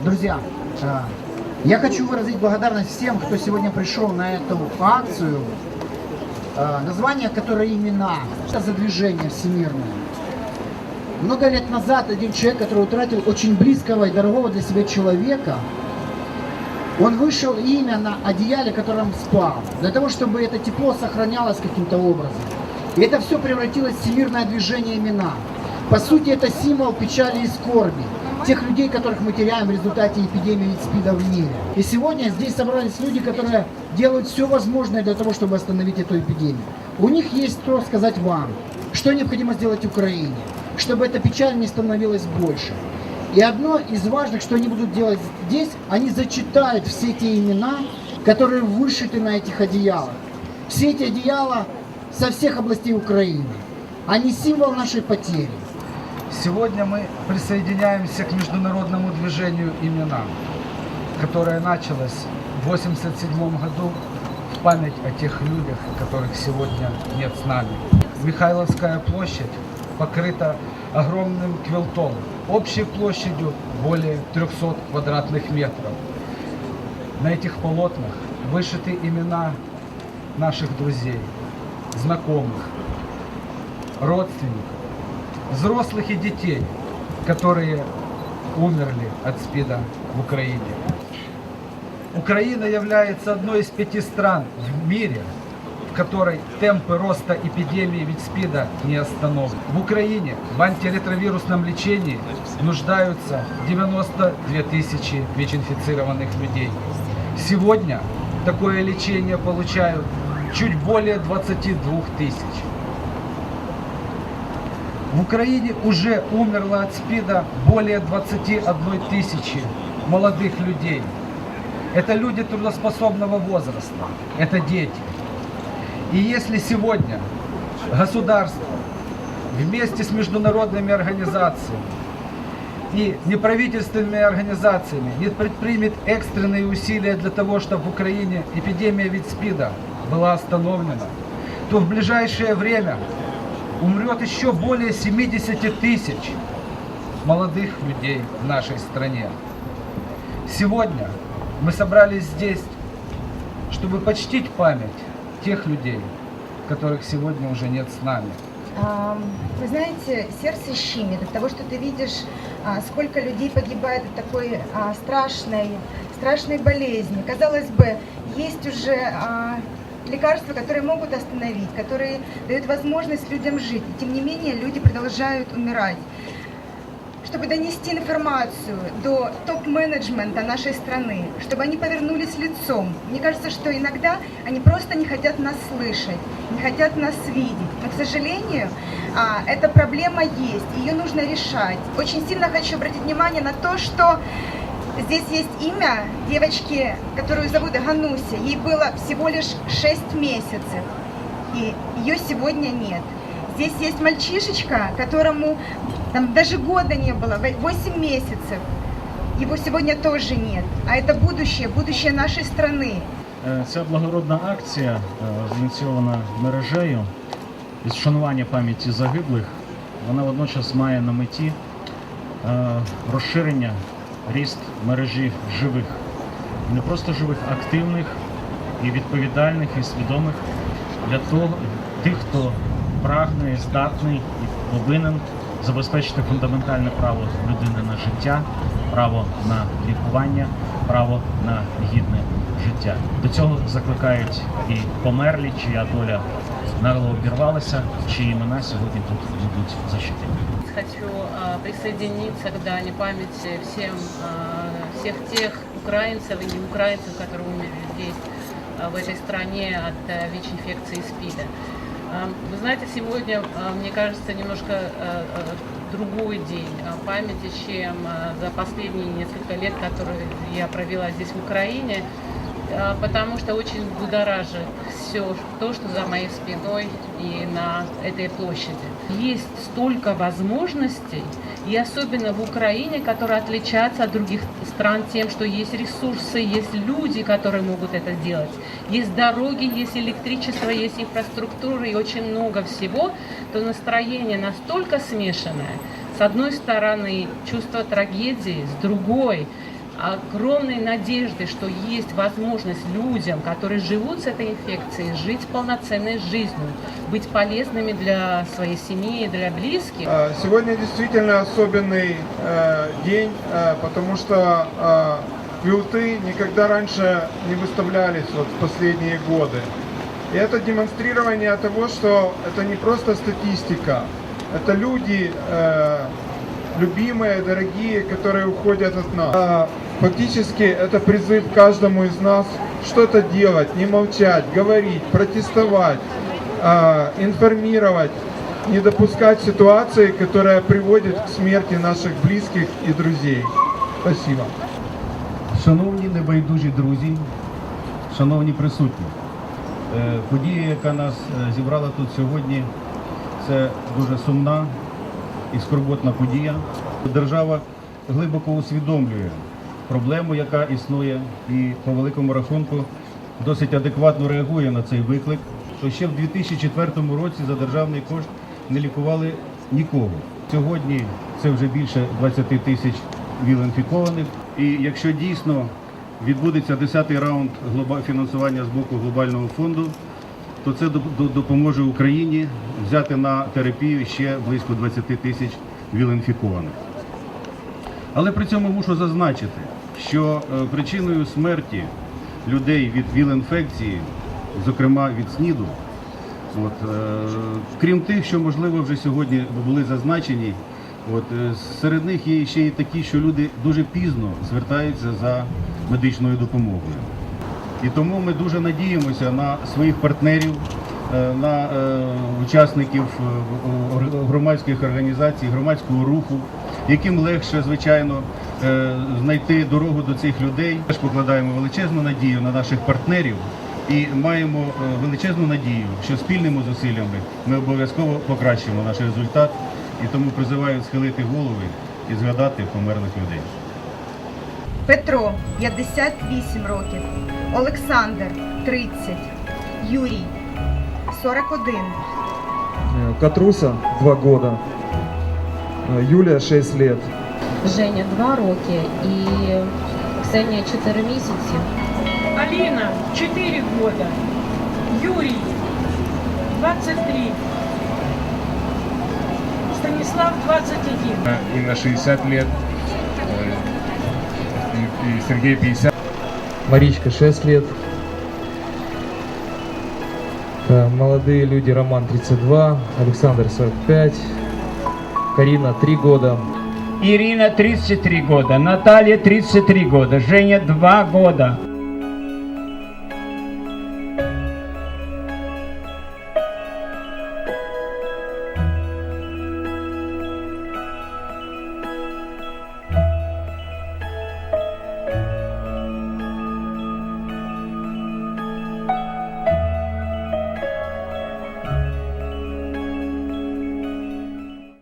Друзья, э, я хочу выразить благодарность всем, кто сегодня пришел на эту акцию, э, название которой имена. Это за движение всемирное. Много лет назад один человек, который утратил очень близкого и дорогого для себя человека, он вышел имя на одеяле, которым спал, для того, чтобы это тепло сохранялось каким-то образом. И это все превратилось в всемирное движение имена. По сути, это символ печали и скорби тех людей, которых мы теряем в результате эпидемии СПИДа в мире. И сегодня здесь собрались люди, которые делают все возможное для того, чтобы остановить эту эпидемию. У них есть что сказать вам, что необходимо сделать Украине, чтобы эта печаль не становилась больше. И одно из важных, что они будут делать здесь, они зачитают все те имена, которые вышиты на этих одеялах. Все эти одеяла со всех областей Украины. Они символ нашей потери. Сегодня мы присоединяемся к международному движению «Имена», которое началось в 1987 году в память о тех людях, которых сегодня нет с нами. Михайловская площадь покрыта огромным квилтом, общей площадью более 300 квадратных метров. На этих полотнах вышиты имена наших друзей, знакомых, родственников, взрослых и детей, которые умерли от СПИДа в Украине. Украина является одной из пяти стран в мире, в которой темпы роста эпидемии ведь СПИДа не остановлены. В Украине в антиретровирусном лечении нуждаются 92 тысячи ВИЧ-инфицированных людей. Сегодня такое лечение получают чуть более 22 тысяч. В Украине уже умерло от СПИДа более 21 тысячи молодых людей. Это люди трудоспособного возраста, это дети. И если сегодня государство вместе с международными организациями и неправительственными организациями не предпримет экстренные усилия для того, чтобы в Украине эпидемия вид СПИДа была остановлена, то в ближайшее время умрет еще более 70 тысяч молодых людей в нашей стране. Сегодня мы собрались здесь, чтобы почтить память тех людей, которых сегодня уже нет с нами. Вы знаете, сердце щемит от того, что ты видишь, а, сколько людей погибает от такой а, страшной, страшной болезни. Казалось бы, есть уже а, лекарства, которые могут остановить, которые дают возможность людям жить. Тем не менее, люди продолжают умирать. Чтобы донести информацию до топ-менеджмента нашей страны, чтобы они повернулись лицом. Мне кажется, что иногда они просто не хотят нас слышать, не хотят нас видеть. Но, к сожалению, а, эта проблема есть, ее нужно решать. Очень сильно хочу обратить внимание на то, что Здесь есть имя девочки, которую зовут Гануся. Ей было всего лишь 6 месяцев, и ее сегодня нет. Здесь есть мальчишечка, которому там даже года не было, 8 месяцев. Его сегодня тоже нет. А это будущее, будущее нашей страны. Е, Ця благородна акція, е, зініційована мережею із вшанування пам'яті загиблих, вона водночас має на меті е, розширення, Ріст мережі живих. Не просто живих, активних і відповідальних, і свідомих для того, тих, хто прагне, здатний і повинен забезпечити фундаментальне право людини на життя, право на лікування, право на гідне життя. До цього закликають і померлі, чия доля нагло обірвалася, чиї імена сьогодні тут будуть защитені. Хочу а, присоединиться к дане памяти всем, а, всех тех украинцев и не украинцев, которые умерли здесь, а, в этой стране от ВИЧ-инфекции СПИДа. А, Вы знаете, сегодня, мне кажется, немножко другой день памяти, чем за последние несколько лет, которые я провела здесь в Украине, потому что очень будоражит все то, что за моей спиной и на этой площади. Есть столько возможностей, и особенно в Украине, которая отличается от других стран тем, что есть ресурсы, есть люди, которые могут это делать, есть дороги, есть электричество, есть инфраструктура и очень много всего, то настроение настолько смешанное. С одной стороны, чувство трагедии, с другой огромной надежды, что есть возможность людям, которые живут с этой инфекцией, жить полноценной жизнью, быть полезными для своей семьи, для близких. А, Сегодня действительно особенный э, день, э, потому что э, квилты никогда раньше не выставлялись вот в последние годы. И это демонстрирование того, что это не просто статистика, это люди, э, любимые, дорогие, которые уходят от нас. А, Фактически это призыв каждому из нас что-то делать, не молчать, говорить, протестовать, а, информировать, не допускать ситуации, которая приводит к смерти наших близких и друзей. Спасибо. Шановні небайдужі друзі, шановні присутні, е, подія, яка нас е, зібрала тут сьогодні, це дуже сумна і скорботна подія. Держава глибоко усвідомлює Проблему, яка існує, і по великому рахунку досить адекватно реагує на цей виклик. То ще в 2004 році за державний кошт не лікували нікого. Сьогодні це вже більше 20 тисяч віл-інфікованих. І якщо дійсно відбудеться 10-й раунд фінансування з боку глобального фонду, то це допоможе Україні взяти на терапію ще близько 20 тисяч віл-інфікованих. Але при цьому мушу зазначити, що е, причиною смерті людей від ВІЛ-інфекції, зокрема від СНІДу, от, е, крім тих, що можливо вже сьогодні були зазначені, от, е, серед них є ще й такі, що люди дуже пізно звертаються за медичною допомогою. І тому ми дуже надіємося на своїх партнерів, на учасників громадських організацій, громадського руху, яким легше, звичайно, знайти дорогу до цих людей. Теж покладаємо величезну надію на наших партнерів і маємо е, величезну надію, що спільними зусиллями ми обов'язково покращимо наш результат. І тому призиваю схилити голови і згадати померлих людей. Петро 58 років, Олександр 30, Юрій 41, Э, Катруся 2 года, Юлия 6 лет. Женя 2 роки і Ксенія 4 місяці. Алина, 4 года. Юрий, 23. Станислав, 21. Инна 60 лет, э, и, и Сергей 50. Маричка 6 лет. Э, Молодые люди Роман 32, Александр 45, Карина 3 года. Ирина 33 года, Наталья 33 года, Женя 2 года.